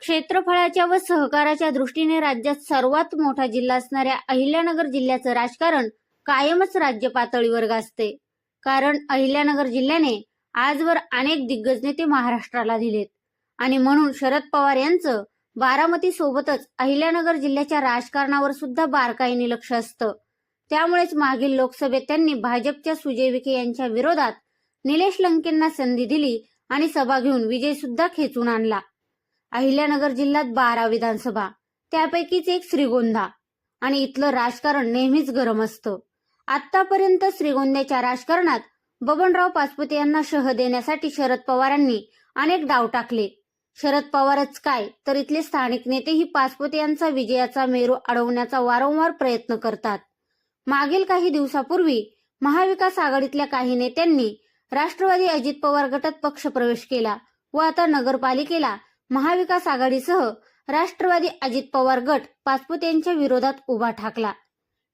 क्षेत्रफळाच्या व सहकाराच्या दृष्टीने राज्यात सर्वात मोठा जिल्हा असणाऱ्या अहिल्यानगर जिल्ह्याचं राजकारण कायमच राज्य पातळीवर गाजते. कारण अहिल्यानगर जिल्ह्याने आजवर अनेक दिग्गज नेते महाराष्ट्राला दिलेत. आणि म्हणून शरद पवार यांचं बारामती सोबतच अहिल्यानगर जिल्ह्याच्या राजकारणावर सुद्धा बारकाईने लक्ष असतं. त्यामुळेच मागील लोकसभेत त्यांनी भाजपच्या सुजय विखे यांच्या विरोधात निलेश लंकेंना संधी दिली आणि सभा घेऊन विजय सुद्धा खेचून आणला. अहिल्यानगर जिल्ह्यात बारा विधानसभा त्यापैकीच एक श्रीगोंदा. आणि इथलं राजकारण नेहमीच गरम असतं. आतापर्यंत श्रीगोंद्याच्या राजकारणात बबनराव पाचपुते यांना शह देण्यासाठी शरद पवारांनी अनेक डाव टाकले. शरद पवारच काय तर इथले स्थानिक नेतेही पाचपुते यांचा विजयाचा मेरू अडवण्याचा वारंवार प्रयत्न करतात. मागील काही दिवसापूर्वी महाविकास आघाडीतल्या काही नेत्यांनी राष्ट्रवादी अजित पवार गटात पक्षप्रवेश केला व आता नगरपालिकेला महाविकास आघाडीसह राष्ट्रवादी अजित पवार गट पाचपुते यांच्या विरोधात उभा ठाकला.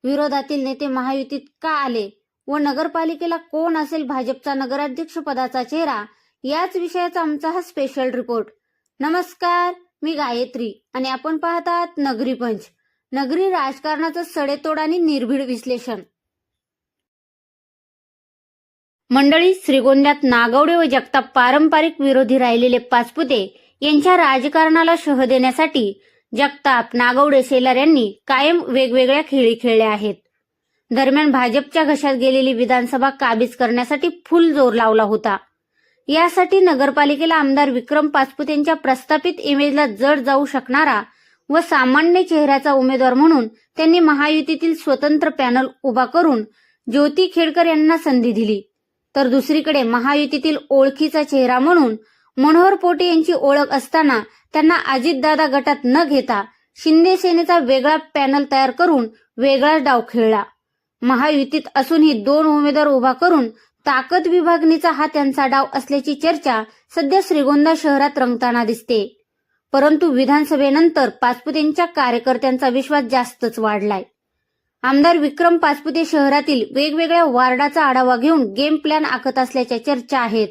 विरोधातील नेते महायुतीत का आले व नगरपालिकेला कोण असेल भाजपचा नगराध्यक्ष पदाचा चेहरा याच विषयाचा आमचा हा स्पेशल रिपोर्ट नमस्कार मी गायत्री आणि आपण पाहतात नगरी पंच. नगरी राजकारणाचं सडेतोड आणि निर्भीड विश्लेषण. मंडळी श्रीगोंद्यात नागवडे व जगताप पारंपरिक विरोधी राहिलेले पाचपुते यांच्या राजकारणाला शह देण्यासाठी जगताप नागवडे शेलार यांनी कायम वेगवेगळ्या खेळी खेळल्या आहेत. दरम्यान भाजपच्या घशात गेलेली विधानसभा काबीज करण्यासाठी फुल जोर लावला होता. यासाठी नगरपालिकेला आमदार विक्रम पाचपुते यांच्या प्रस्थापित इमेजला जड जाऊ शकणारा व सामान्य चेहऱ्याचा उमेदवार म्हणून त्यांनी महायुतीतील स्वतंत्र पॅनल उभा करून ज्योती खेडकर यांना संधी दिली. तर दुसरीकडे महायुतीतील ओळखीचा चेहरा म्हणून मनोहर पोटे यांची ओळख असताना त्यांना अजितदादा गटात न घेता शिंदे सेनेचा वेगळा पॅनल तयार करून वेगळा डाव खेळला. महायुतीत असूनही दोन उमेदवार उभा करून ताकद विभागणीचा हा त्यांचा डाव असल्याची चर्चा सध्या श्रीगोंदा शहरात रंगताना दिसते. परंतु विधानसभेनंतर पाचपुतेंच्या कार्यकर्त्यांचा विश्वास जास्तच वाढलाय. आमदार विक्रम पाचपुते शहरातील वेगवेगळ्या वार्डाचा आढावा घेऊन गेम प्लॅन आखत असल्याच्या चर्चा आहेत.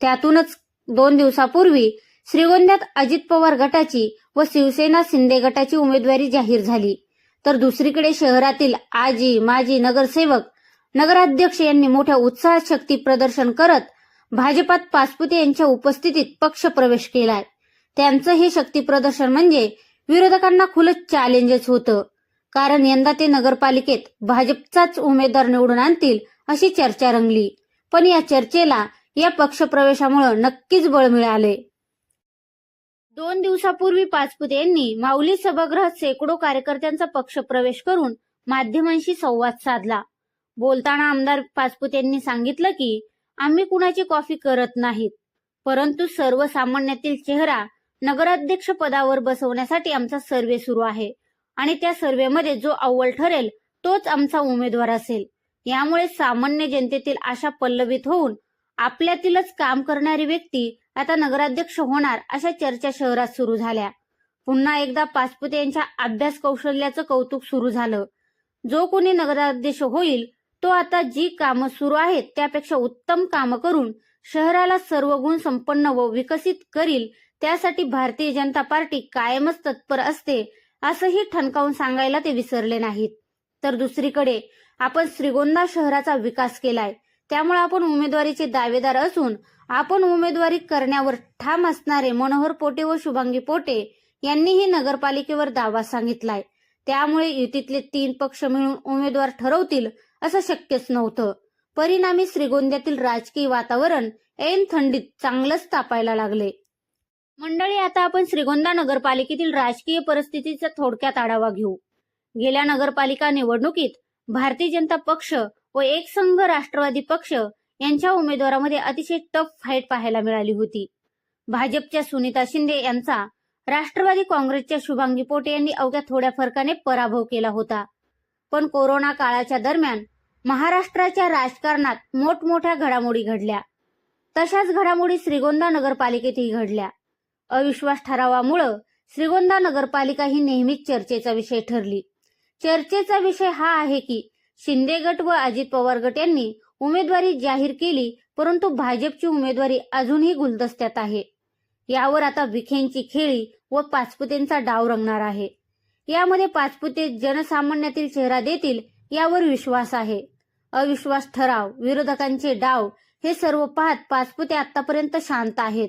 त्यातूनच दोन दिवसापूर्वी श्रीगोंद्यात अजित पवार गटाची व शिवसेना शिंदे गटाची उमेदवारी जाहीर झाली. तर दुसरीकडे शहरातील आजी माजी नगरसेवक नगराध्यक्ष यांनी मोठ्या उत्साहात शक्ती प्रदर्शन करत भाजपात पाचपुते यांच्या उपस्थितीत पक्ष प्रवेश केलाय. त्यांचं हे शक्ती प्रदर्शन म्हणजे विरोधकांना खुलं चॅलेंजच होतं. कारण यंदा ते नगरपालिकेत भाजपचाच उमेदवार निवडून आणतील अशी चर्चा रंगली. पण या चर्चेला या पक्षप्रवेशामुळे नक्कीच बळ मिळाले. दोन दिवसापूर्वी पाचपुते यांनी माऊली सभागृहात शेकडो कार्यकर्त्यांचा पक्षप्रवेश करून माध्यमांशी संवाद साधला. बोलताना आमदार पाचपुते यांनी सांगितलं की आम्ही कुणाची कॉफी करत नाहीत परंतु सर्वसामान्यातील चेहरा नगराध्यक्ष पदावर बसवण्यासाठी आमचा सर्वे सुरू आहे आणि त्या सर्वेमध्ये जो अव्वल ठरेल तोच आमचा उमेदवार असेल. यामुळे सामान्य जनतेतील आशा पल्लवित होऊन आपल्यातीलच काम करणारी व्यक्ती आता नगराध्यक्ष होणार अशा चर्चा शहरात सुरू झाल्या. पुन्हा एकदा पाचपुते यांच्या अभ्यास कौशल्याचं कौतुक सुरू झालं. जो कोणी नगराध्यक्ष होईल तो आता जी कामं सुरू आहेत त्यापेक्षा उत्तम कामं करून शहराला सर्व गुण संपन्न व विकसित करील त्यासाठी भारतीय जनता पार्टी कायमच तत्पर असते असंही ठणकावून सांगायला ते विसरले नाहीत. तर दुसरीकडे आपण श्रीगोंदा शहराचा विकास केलाय. त्यामुळे आपण उमेदवारीचे दावेदार असून आपण उमेदवारी करण्यावर ठाम असणारे मनोहर पोटे व शुभांगी पोटे यांनीही नगरपालिकेवर दावा सांगितलाय. त्यामुळे युतीतले तीन पक्ष मिळून उमेदवार ठरवतील असं शक्यच नव्हतं. परिणामी श्रीगोंद्यातील राजकीय वातावरण ऐन थंडीत चांगलंच तापायला लागले. मंडळी आता आपण श्रीगोंदा नगरपालिकेतील राजकीय परिस्थितीचा थोडक्यात आढावा घेऊ. गेल्या नगरपालिका निवडणुकीत भारतीय जनता पक्ष व एक संघ राष्ट्रवादी पक्ष यांच्या उमेदवारामध्ये अतिशय टफ फाईट पाहायला मिळाली होती. भाजपच्या सुनीता शिंदे यांचा राष्ट्रवादी काँग्रेसच्या शुभांगी पोटे यांनी अवघ्या थोड्या फरकाने पराभव केला होता. पण कोरोना काळाच्या दरम्यान महाराष्ट्राच्या राजकारणात मोठमोठ्या घडामोडी घडल्या. तशाच घडामोडी श्रीगोंदा नगरपालिकेतही घडल्या. अविश्वास ठरावामुळं श्रीगोंदा नगरपालिका ही नेहमीच चर्चेचा विषय ठरली. चर्चेचा विषय हा आहे की शिंदे गट व अजित पवार गट यांनी उमेदवारी जाहीर केली परंतु भाजपची उमेदवारी अजूनही गुलदस्त्यात आहे. यावर आता विखेंची खेळी व पाचपुतेंचा डाव रंगणार आहे. यामध्ये पाचपुते जनसामान्यातील चेहरा देतील यावर विश्वास आहे. अविश्वास ठराव विरोधकांचे डाव हे सर्व पाहत पाचपुते आतापर्यंत शांत आहेत.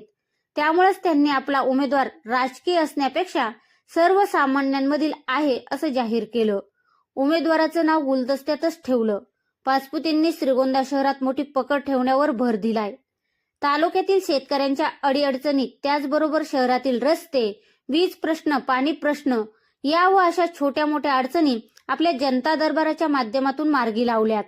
त्यामुळेच त्यांनी आपला उमेदवार राजकीय असण्यापेक्षा सर्वसामान्यांमधील आहे असं जाहीर केलं. उमेदवाराचं नाव गुलदस्त्यातच ठेवलं. पाचपुतींनी श्रीगोंदा शहरात मोठी पकड ठेवण्यावर भर दिलाय. तालुक्यातील शेतकऱ्यांच्या अडीअडचणी त्याचबरोबर शहरातील रस्ते वीज प्रश्न पाणी प्रश्न या व अशा छोट्या मोठ्या अडचणी आपल्या जनता दरबाराच्या माध्यमातून मार्गी लावल्यात.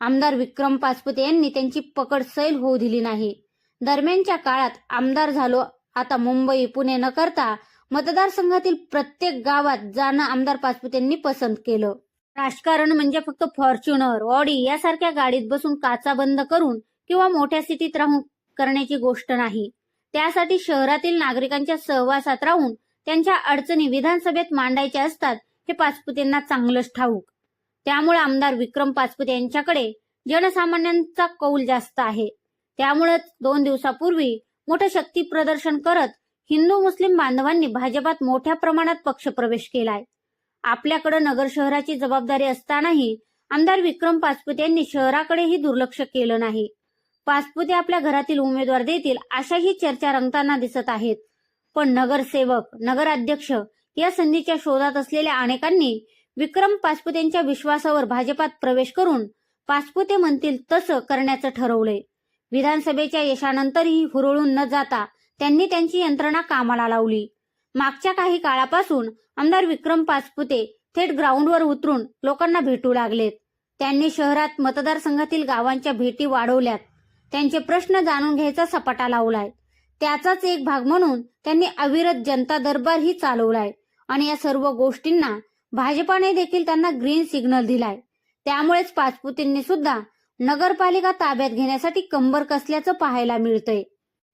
आमदार विक्रम पाचपुते यांनी त्यांची पकड सैल होऊ दिली नाही. दरम्यानच्या काळात आमदार झालो आता मुंबई पुणे न करता मतदारसंघातील प्रत्येक गावात जाणं आमदार पाचपुतेंनी पसंत केलं. राजकारण म्हणजे फक्त फॉर्च्युनर ऑडी यासारख्या गाडीत बसून काचा बंद करून किंवा मोठ्या सिटीत राहून करण्याची गोष्ट नाही. त्यासाठी शहरातील नागरिकांच्या सहवासात राहून त्यांच्या अडचणी विधानसभेत मांडायच्या असतात हे पाचपुतेंना चांगलंच ठाऊक. त्यामुळे आमदार विक्रम पाचपुते यांच्याकडे जनसामान्यांचा कौल जास्त आहे. त्यामुळेच दोन दिवसापूर्वी मोठं शक्ती प्रदर्शन करत हिंदू मुस्लिम बांधवांनी भाजपात मोठ्या प्रमाणात पक्षप्रवेश केलाय. आपल्याकडे नगर शहराची जबाबदारी असतानाही आमदार विक्रम पाचपुते यांनी शहराकडेही दुर्लक्ष केलं नाही. पाचपुते आपल्या घरातील उमेदवार देतील अशाही चर्चा रंगताना दिसत आहेत. पण नगरसेवक नगराध्यक्ष या संधीच्या शोधात असलेल्या अनेकांनी विक्रम पाचपुते यांच्या विश्वासावर भाजपात प्रवेश करून पाचपुते म्हणतील तसं करण्याचं ठरवलंय. विधानसभेच्या यशानंतरही हुरळून न जाता त्यांनी त्यांची यंत्रणा कामाला लावली. मागच्या काही काळापासून आमदार विक्रम पाचपुते थेट ग्राउंडवर उतरून लोकांना भेटू लागलेत. त्यांनी शहरात मतदारसंघातील गावांच्या भेटी वाढवल्यात. त्यांचे प्रश्न जाणून घ्यायचा सपाटा लावलाय. त्याचाच एक भाग म्हणून त्यांनी अविरत जनता दरबारही चालवलाय आणि या सर्व गोष्टींना भाजपाने देखील त्यांना ग्रीन सिग्नल दिलाय. त्यामुळेच पाचपुतींनी सुद्धा नगरपालिका ताब्यात घेण्यासाठी कंबर कसल्याचं पाहायला मिळतंय.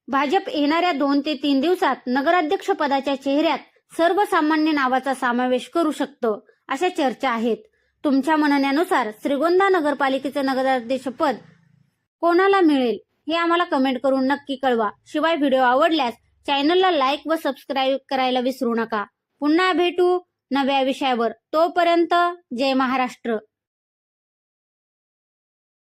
भाजप येणाऱ्या दोन ते तीन दिवसात नगराध्यक्ष पदाच्या चेहऱ्यात सर्वसामान्य नावाचा समावेश करू शकतो अशा चर्चा आहेत. तुमच्या म्हणण्यानुसार श्रीगोंदा नगरपालिकेचं नगराध्यक्षपद कोणाला मिळेल हे आम्हाला कमेंट करून नक्की कळवा. शिवाय व्हिडिओ आवडल्यास चॅनलला लाईक व सबस्क्राईब करायला विसरू नका. पुन्हा भेटू नव्या विषयावर. तोपर्यंत जय महाराष्ट्र.